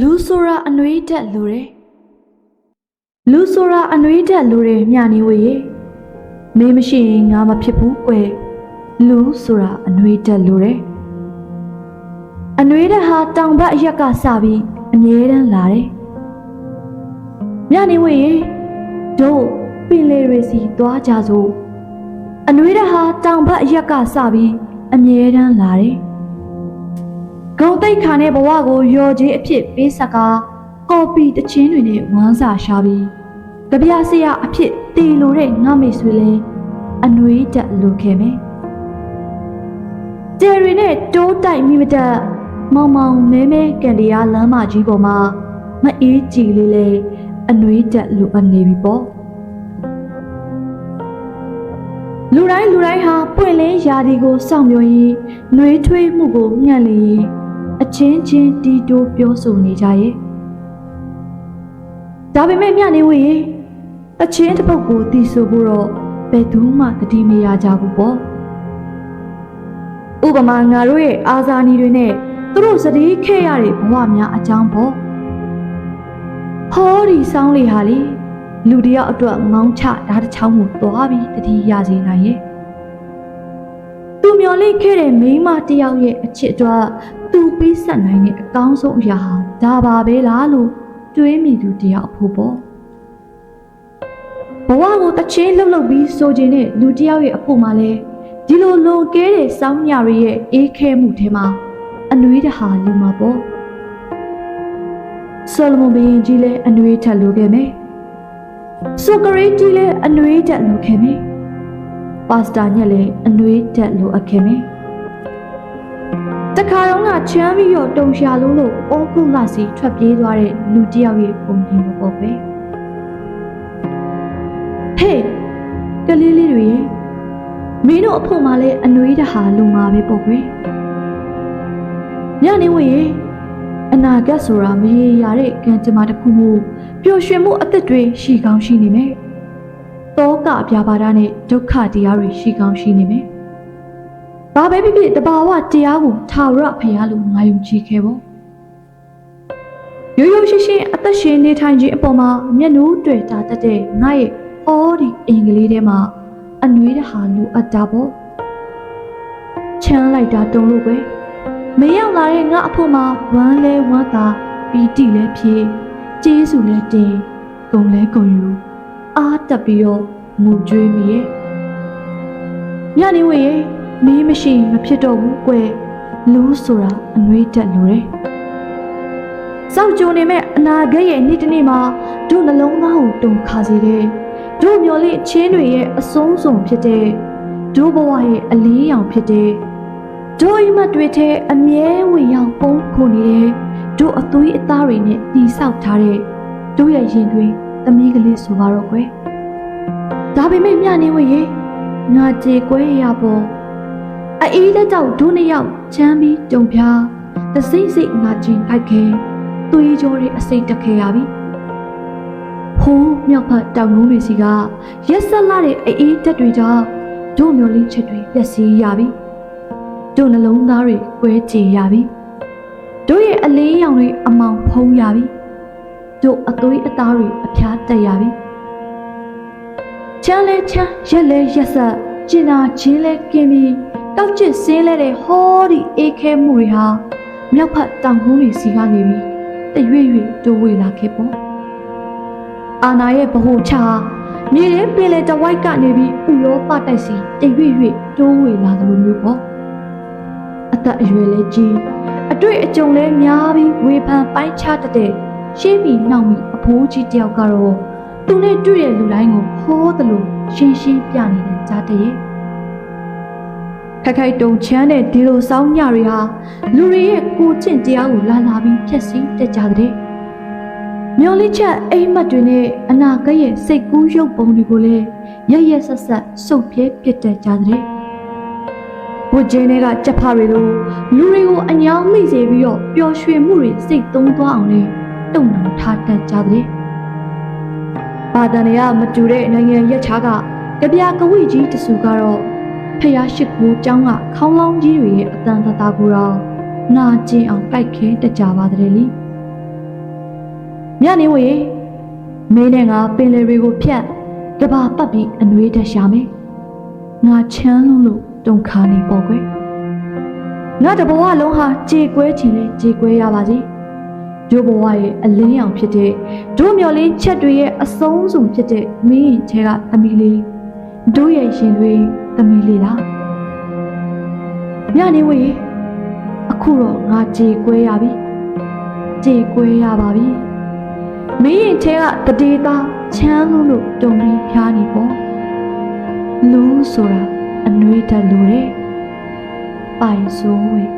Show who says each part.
Speaker 1: လူဆိုတာအနှွေးတက်လူတယ်လူဆိုတာအနှွေးတက်လူတယ်မြနေဝေရေမေးမရှိရင်ငါမဖြစ်ဘူးကွယ်လူဆိုတာအနှွေးတက်လူတယ်အနှွေးတက်ဟာတောင်ဘက်အရက်ကစပြီးအမြဲတမ်းလာတယ်မြနေဝေရေတို့ပင်လေတွေစီသွားကြစို့အနှွေးတက်ဟာတောင်ဘက်အရက်ကစပြီးအမြဲတမ်းလာတယ်ဂုံ တိတ်ခါနဲ့ဘဝကိုရော်ကြီးအဖြစ်ပေးဆက်ကကော်ပီတချင်းတွေနဲ့ဝမ်းစာရှာပြီးကြပြဆရာအဖြစ်တည်လိုတဲ့ငါမိတ်ဆွေလဲအနှွေးတက်လိုခဲ့မယ်။ကျယ်ရီနဲ့တိုးတိုက်မိမတက်မောင်မောင်မဲမဲကန်ဒီယာလမ်းမကြီးပေါ်မှာမအေးကြည်လေးလဲအနှွေးတက်လိုအပ်နေပြီပေါ့။လူတိုင်းလူတိုင်းဟာပွင့်လင်းရာဒီကိုစောင့်မျှော်ရင်နှွေးထွေးမှုကိုညှက်လျင် အချင်းချင်းတီတိုးပြောဆိုနေကြရဲ့ဒါပေမဲ့မြနေဝေရေအချင်းတစ်ပုတ်ကိုတီးဆိုဖို့တော့ဘယ်သူမှတတိမရကြဘူးပေါ့ဥပမာငါတို့ရဲ့အာဇာနည်တွေနဲ့သူတို့စတိခဲ့ရတဲ့ဘဝများအကြောင်းပေါ့ဟောဒီဆောင်းလေးဟာလေလူတယောက်အတွက်မောင်းချဓာတ်တစ်ချောင်းကိုသွားပြီးတတိရစေနိုင်ရဲ့သူမျော်လင့်ခဲ့တဲ့မိန်းမတစ်ယောက်ရဲ့အချစ်အတွက် သူပေးဆက်နိုင်တဲ့အကောင်းဆုံးအရာဟာဒါပါပဲလားလို့တွေးမိသူတစ်ယောက်အဖို့ပေါ့ဘဝကိုတစ်ချင်းလှုပ်လှုပ်ပြီးဆိုခြင်းနဲ့လူတစ်ယောက်ရဲ့အဖို့မှာလဲဒီလိုလွန်ကဲတဲ့စောင်းညတွေရဲ့အေးခဲမှုထဲမှာအနှွေးတဟာလူမှာပေါ့ဆိုလမွန်ဘုရင်ကြီးလည်းအနှွေးထက်လိုခဲ့မယ်ဆိုကရေကြီးလည်းအနှွေးထက်လိုခဲ့မယ်ပါစတာညက်လည်းအနှွေးတက်လိုအပ်ခဲ့မယ်။ တခါတော့ကချမ်းပြီးတော့တုံရှာလို့လို့အောကုလစီထွက်ပြေးသွားတဲ့လူတစ်ယောက်ရဲ့ပုံပြင်မပေါ့ပဲ။ဟေးကလေးလေးတွေမင်းတို့အဖို့မှလည်းအနှွေးတဟာလူမှာပဲပေါ့ကွယ်။ညနေဝေးရေအနာဂတ်ဆိုတာမရေရာတဲ့ကံကြမ္မာတစ်ခုမှုပျော်ရွှင်မှုအသက်တွေရှိကောင်းရှိနေမယ်။တောကအပြာပါဒနဲ့ဒုက္ခတရားတွေရှိကောင်းရှိနေမယ်။ ဘာပဲဖြစ်ဖြစ်တဘာဝတရားကိုထာဝရဘုရားလိုငါယုံကြည်ခဲ့ပေါ့။ရိုးရိုးရှင်းရှင်းအသက်ရှင်နေထိုင်ခြင်းအပေါ်မှာမျက်နှာတွေ့တာတတ်တဲ့ငါရဲ့အော်ဒီအင်္ဂလိပ်ထဲမှာအနှွေးတဟာလိုအပ်တာပေါ့။ချမ်းလိုက်တာတုံလို့ပဲ။မရောက်လာတဲ့ငါအဖို့မှာဝမ်းလဲဝမ်းသာပီတိလဲဖြစ်ကျေးဇူးလဲတင်ဂုံလဲဂုံယူအားတက်ပြီးတော့ငိုကြွေးမိရဲ့ညနေဝေးရဲ့ မီးမရှိမဖြစ်တော့ဘူးကွယ်လူဆိုတာအနှွေးတက်လို့တယ်စောက်ကြုံနေမဲ့အနာဂတ်ရဲ့နေ့တစ်နေ့မှာတို့နှလုံးသားကိုတုန်ခါစေတဲ့တို့မျော်လင့်ချင်းတွေရဲ့အဆုံးစွန်ဖြစ်တဲ့တို့ဘဝရဲ့အလင်းရောင်ဖြစ်တဲ့တို့အိမ်မက်တွေထဲအမြဲဝင်ရောက်ပုံခုန်နေတဲ့တို့အသွေးအသားတွေနဲ့တီဆောက်ထားတဲ့တို့ရဲ့ရင်တွင်သမီးကလေးဆိုပါတော့ကွယ်ဒါပေမဲ့မြနေဝရေငါကြေကွဲရပေါ် အေးတဲ့ကြောင့်ဒုနှစ်ယောက်ချမ်းပြီးကြုံပြားတစိမ့်စိတ်ငါချင်းခိုက်ခဲသွေးကြောတွေအစိတ်တက်ခဲရပြီဟိုးမြောက်ဖက်တောင်ငုံတွေစီကရက်ဆက်လာတဲ့အေးတက်တွေကြောင့်ဒုမျိုးလေးချက်တွေပျက်စီးရပြီဒုနှလုံးသားတွေကွဲကြေရပြီတို့ရဲ့အလေးရောင်တွေအမောင်ဖုံးရပြီတို့အသွေးအသားတွေအဖျားတက်ရပြီချမ်းလဲချမ်းရက်လဲရက်ဆက်ကျင်နာချင်းလဲကင်းပြီး တောက်ချစ်စင်းလဲတဲ့ဟောဒီအေးခဲမှုတွေဟာမြောက်ဖက်တောင်ကုန်းတွေစီကနေပြီးတရွေ့ရွေ့တိုးဝေလာခဲ့ပေါ့အာနာရဲ့ဗဟိုချာမြေထဲပင်လေတဝိုက်ကနေပြီးဥရောပတိုက်စီတရွေ့ရွေ့တိုးဝေလာသလိုမျိုးပေါ့အသက်အရွယ်လဲကြီးအတွေ့အကြုံလဲများပြီးဝေဖန်ပိုင်းခြားတတ်တဲ့ရှင်းပြီးနှောက်ပြီးအဖိုးကြီးတယောက်ကတော့သူနဲ့တွေ့တဲ့လူတိုင်းကိုဟောသလိုရှင်းရှင်းပြနေတဲ့ကြားတည်း ခက်ခိုက်တုံချမ်းတဲ့ဒီလိုစောင်းညတွေဟာလူတွေရဲ့ကိုကျင့်တရားကိုလာလာပြီးဖျက်ဆီးတတ်ကြတဲ့မျော်လင့်ချက်အိမ်မက်တွေနဲ့အနာဂတ်ရဲ့စိတ်ကူးရုပ်ပုံတွေကိုလည်းရရဆက်ဆက်စုပ်ပြဲပြစ်တတ်ကြတဲ့ဝတ်ကျင်းတွေကကြက်ဖတွေလိုလူတွေကိုအညောင်းမိစေပြီးတော့ပျော်ရွှင်မှုတွေစိတ်သုံးသွားအောင်လေတုံနှောင်ထားတတ်ကြတဲ့။ဘာတန်ရမတူတဲ့နိုင်ငံရက်ခြားကကြပြကဝိကြီးတစုကတော့ ဖျားရှိကူကျောင်းကခေါင်းလောင်းကြီးတွေရဲ့အတန်တတာကိုတော့နာကျင်အောင်ကြိုက်ခဲတကြပါတည်းလေ။ညနေဝေမင်းနဲ့ငါပင်လယ်တွေကိုဖြတ်တဘာပတ်ပြီးအနှွေးတက်ရှာမယ်။ငါချမ်းလုံးလို့တုန်ခါနေပေါ့ကွယ်။ငါတဘဝလုံးဟာကြေကွဲချင်လဲကြေကွဲရပါစေ။တို့ဘဝရဲ့အလင်းရောင်ဖြစ်တဲ့တို့မျော်လင်းချက်တွေရဲ့အဆုံးစုံဖြစ်တဲ့မင်းရင်ချဲကအမီလေး တို့ရဲ့ရှင်တွေသမီးလေးလားညနေဝေအခုတော့ငါကြေကွဲရပြီကြေကွဲရပါပြီမင်းရင်ထဲကတတေသားချမ်းလို့လို့တုံပြီးဖျားနေပေါ့လူဆိုတာအနှွေးတက်လို့တဲ့ပိုင်စိုးဝေ